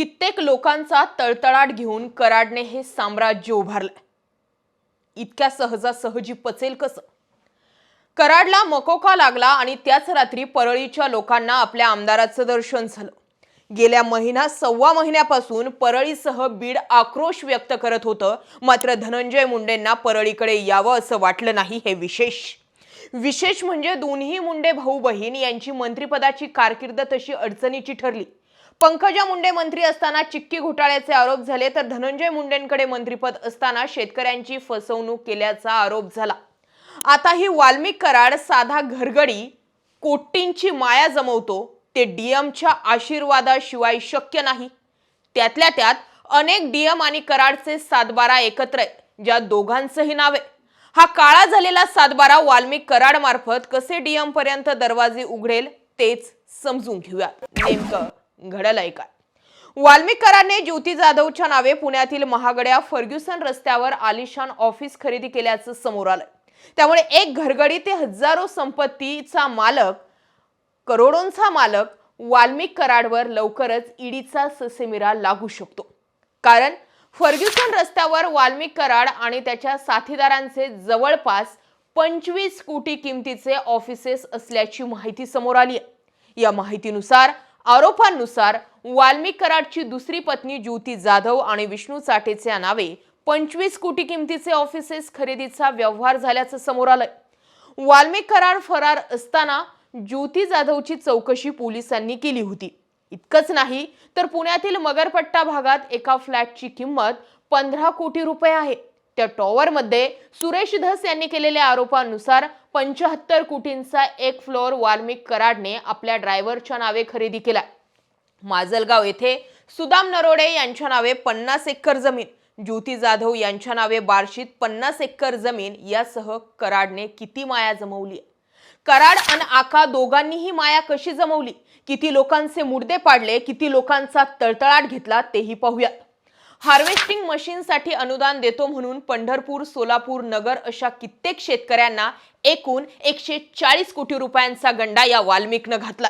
कित्येक लोकांचा तळतळाट घेऊन कराडने हे साम्राज्य उभारलंय. इतक्या सहजासहजी पचेल कसं? कराडला मकोका लागला आणि त्याच रात्री परळीच्या लोकांना आपल्या आमदाराचं दर्शन झालं. गेल्या महिना सव्वा महिन्यापासून परळीसह बीड आक्रोश व्यक्त करत होतं मात्र धनंजय मुंडेंना परळीकडे यावं असं वाटलं नाही हे विशेष. विशेष म्हणजे दोन्ही मुंडे भाऊ बहीण यांची मंत्रिपदाची कारकीर्द तशी अडचणीची ठरली. पंकजा मुंडे मंत्री असताना चिक्की घोटाळ्याचे आरोप झाले तर धनंजय मुंडेंकडे मंत्रीपद असताना शेतकऱ्यांची फसवणूक केल्याचा आरोप झाला. आता ही वाल्मिक कराड साधा घरगडी कोटींची माया जमवतो ते डीएमच्या आशीर्वादाशिवाय शक्य नाही. त्यातल्या त्यात अनेक डीएम आणि कराडचे सातबारा एकत्र आहेत ज्या दोघांचंही नाव आहे. हा काळा झालेला सातबारा वाल्मिक कराड मार्फत कसे डीएम पर्यंत दरवाजे उघडेल तेच समजून घेऊया नेमकं घडलंय काय? वाल्मिकरांनी ज्योती जाधवच्या नावे पुण्यातील महागड्या फर्ग्युसन रस्त्यावर आलिशान ऑफिस खरेदी केल्याचं समोर आलंय. त्यामुळे एक घरगडी ते हजारो संपत्तीचा मालक करोडोंचा मालक वाल्मिक कराडवर लवकरच ईडीचा ससेमिरा लागू शकतो. कारण फर्ग्युसन रस्त्यावर वाल्मिक कराड आणि त्याच्या साथीदारांचे जवळपास पंचवीस कोटी किमतीचे ऑफिसेस असल्याची माहिती समोर आली या माहितीनुसार आरोपांनुसार वाल्मिक कराडची दुसरी पत्नी ज्योती जाधव आणि विष्णू चाटेच्या नावे पंचवीस कोटी किमतीचे ऑफिसेस खरेदीचा व्यवहार झाल्याचं समोर आलंय. वाल्मिक कराड फरार असताना ज्योती जाधवची चौकशी पोलिसांनी केली होती. इतकंच नाही तर पुण्यातील मगरपट्टा भागात एका फ्लॅटची किंमत पंधरा कोटी रुपये आहे. त्या टॉवरमध्ये सुरेश धस यांनी केलेल्या आरोपानुसार पंचाहत्तर कोटींचा एक फ्लोअर वाल्मिक कराडने आपल्या ड्रायव्हरच्या नावे खरेदी केला माजलगाव येथे सुदाम नरोडे यांच्या नावे पन्नास एकर जमीन ज्योती जाधव यांच्या नावे बार्शीत पन्नास एकर जमीन यासह कराडने किती माया जमवली? कराड आणि आका दोघांनीही माया कशी जमवली? किती लोकांचे मुर्दे पाडले? किती लोकांचा तळतळाट घेतला? तेही पाहूयात. हार्वेस्टिंग मशीनसाठी अनुदान देतो म्हणून पंढरपूर सोलापूर नगर अशा कित्येक शेतकऱ्यांना एकूण एकशे चाळीस कोटी रुपयांचा गंडा या वाल्मिकनं घातला.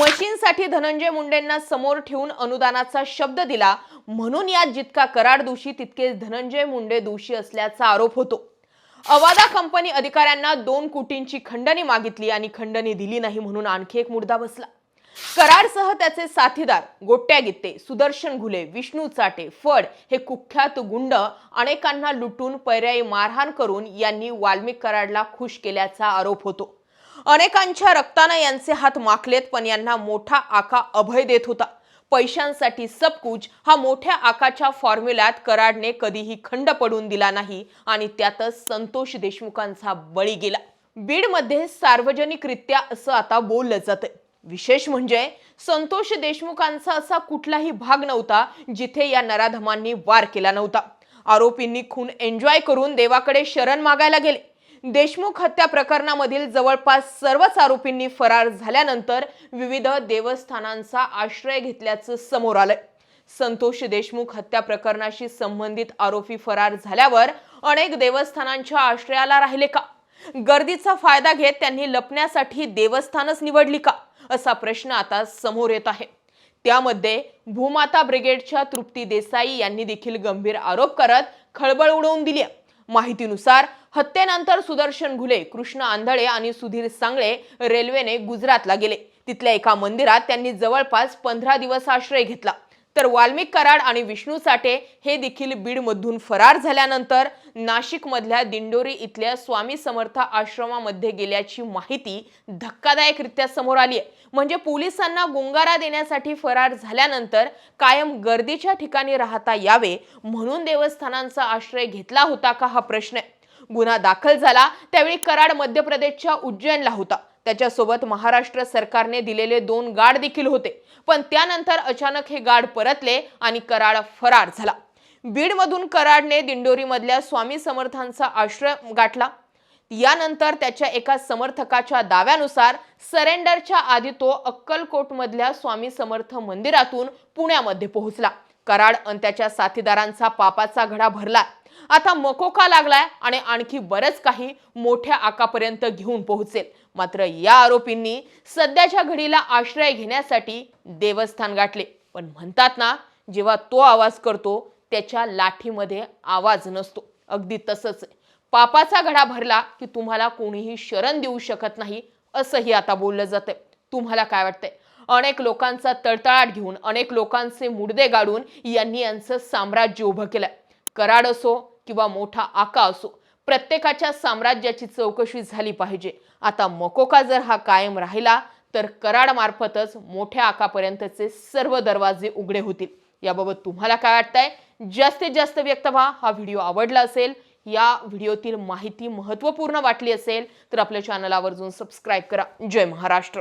मशीनसाठी धनंजय मुंडेंना समोर ठेवून अनुदानाचा शब्द दिला. म्हणून यात जितका कराड दोषी तितके धनंजय मुंडे दोषी असल्याचा आरोप होतो. अवादा कंपनी अधिकाऱ्यांना दोन कोटींची खंडणी मागितली आणि खंडणी दिली नाही म्हणून आणखी एक मुद्दा बसला. कराडसह त्याचे साथीदार गोट्या गित्ते सुदर्शन घुले विष्णू चाटे फड हे कुख्यात गुंड अनेकांना लुटून पर्यायी मारहाण करून यांनी वाल्मिक कराडला खुश केल्याचा आरोप होतो. अनेकांच्या रक्तानं यांचे हात माखलेत पण यांना मोठा आका अभय देत होता. पैशांसाठी सबकुच हा मोठ्या आकाच्या फॉर्म्युल्यात कराडने कधीही खंड पडून दिला नाही आणि त्यातच संतोष देशमुखांचा बळी गेला. बीडमध्ये सार्वजनिकरित्या असं आता बोललं जातं विशेष म्हणजे संतोष देशमुखांचा असा कुठलाही भाग नव्हता जिथे या नराधमांनी वार केला नव्हता. आरोपींनी खून एन्जॉय करून देवाकडे शरण मागायला गेले. देशमुख हत्या प्रकरणामधील जवळपास सर्वच आरोपींनी फरार झाल्यानंतर विविध देवस्थानांचा आश्रय घेतल्याचं समोर आलंय. संतोष देशमुख हत्या प्रकरणाशी संबंधित आरोपी फरार झाल्यावर अनेक देवस्थानांच्या आश्रयाला राहिले का? गर्दीचा फायदा घेत त्यांनी लपण्यासाठी देवस्थानच निवडली का? असा प्रश्न आता समोर येत आहे. त्यामध्ये भूमाता ब्रिगेडच्या तृप्ती देसाई यांनी देखील गंभीर आरोप करत खळबळ उडवून दिली आहे. माहितीनुसार हत्येनंतर सुदर्शन घुले कृष्ण आंधळे आणि सुधीर सांगळे रेल्वेने गुजरातला गेले. तिथल्या एका मंदिरात त्यांनी जवळपास पंधरा दिवस आश्रय घेतला. तर वाल्मिक कराड आणि विष्णू साठे हे देखील बीडमधून फरार झाल्यानंतर नाशिकमधल्या दिंडोरी इथल्या स्वामी समर्थ आश्रमामध्ये गेल्याची माहिती धक्कादायकरित्या समोर आली आहे. म्हणजे पोलिसांना गुंगारा देण्यासाठी फरार झाल्यानंतर कायम गर्दीच्या ठिकाणी राहता यावे म्हणून देवस्थानांचा आश्रय घेतला होता का हा प्रश्न आहे. गुन्हा दाखल झाला त्यावेळी कराड मध्य प्रदेशच्या उज्जैनला होता. त्याच्यासोबत महाराष्ट्र सरकारने दिलेले दोन गाड देखील होते. पण त्यानंतर अचानक हे गाड परतले आणि कराड फरार झाला. बीडमधून कराडने दिंडोरीमधल्या स्वामी समर्थांचा आश्रय गाठला. यानंतर त्याच्या एका समर्थकाच्या दाव्यानुसार सरेंडरच्या आधी तो अक्कलकोटमधल्या स्वामी समर्थ मंदिरातून पुण्यामध्ये पोहोचला. कराड आणि त्याच्या साथीदारांचा पापाचा घडा भरला. आता मकोका लागलाय आणि आणखी बरंच काही मोठ्या आकापर्यंत घेऊन पोहोचेल. मात्र या आरोपींनी सध्याच्या घडीला आश्रय घेण्यासाठी देवस्थान गाठले. पण म्हणतात ना जेव्हा तो आवाज करतो त्याच्या लाठीमध्ये आवाज नसतो. अगदी तसंच पापाचा घडा भरला की तुम्हाला कोणीही शरण देऊ शकत नाही असंही आता बोललं जातं तुम्हाला काय वाटतंय? अनेक लोकांचा तळतळाट घेऊन अनेक लोकांचे मुडदे गाडून यांनी यांचं साम्राज्य उभं केलं कराड असो किंवा मोठा आका असो प्रत्येकाच्या साम्राज्याची चौकशी झाली पाहिजे. आता मकोका जर हा कायम राहिला तर कराडमार्फतच मोठ्या आकापर्यंतचे सर्व दरवाजे उघडे होतील. याबाबत तुम्हाला काय वाटतंय? जास्तीत जास्त व्यक्त व्हा. हा व्हिडिओ आवडला असेल या व्हिडिओतील माहिती महत्त्वपूर्ण वाटली असेल तर आपल्या चॅनल आवर्जून सबस्क्राईब करा. जय महाराष्ट्र!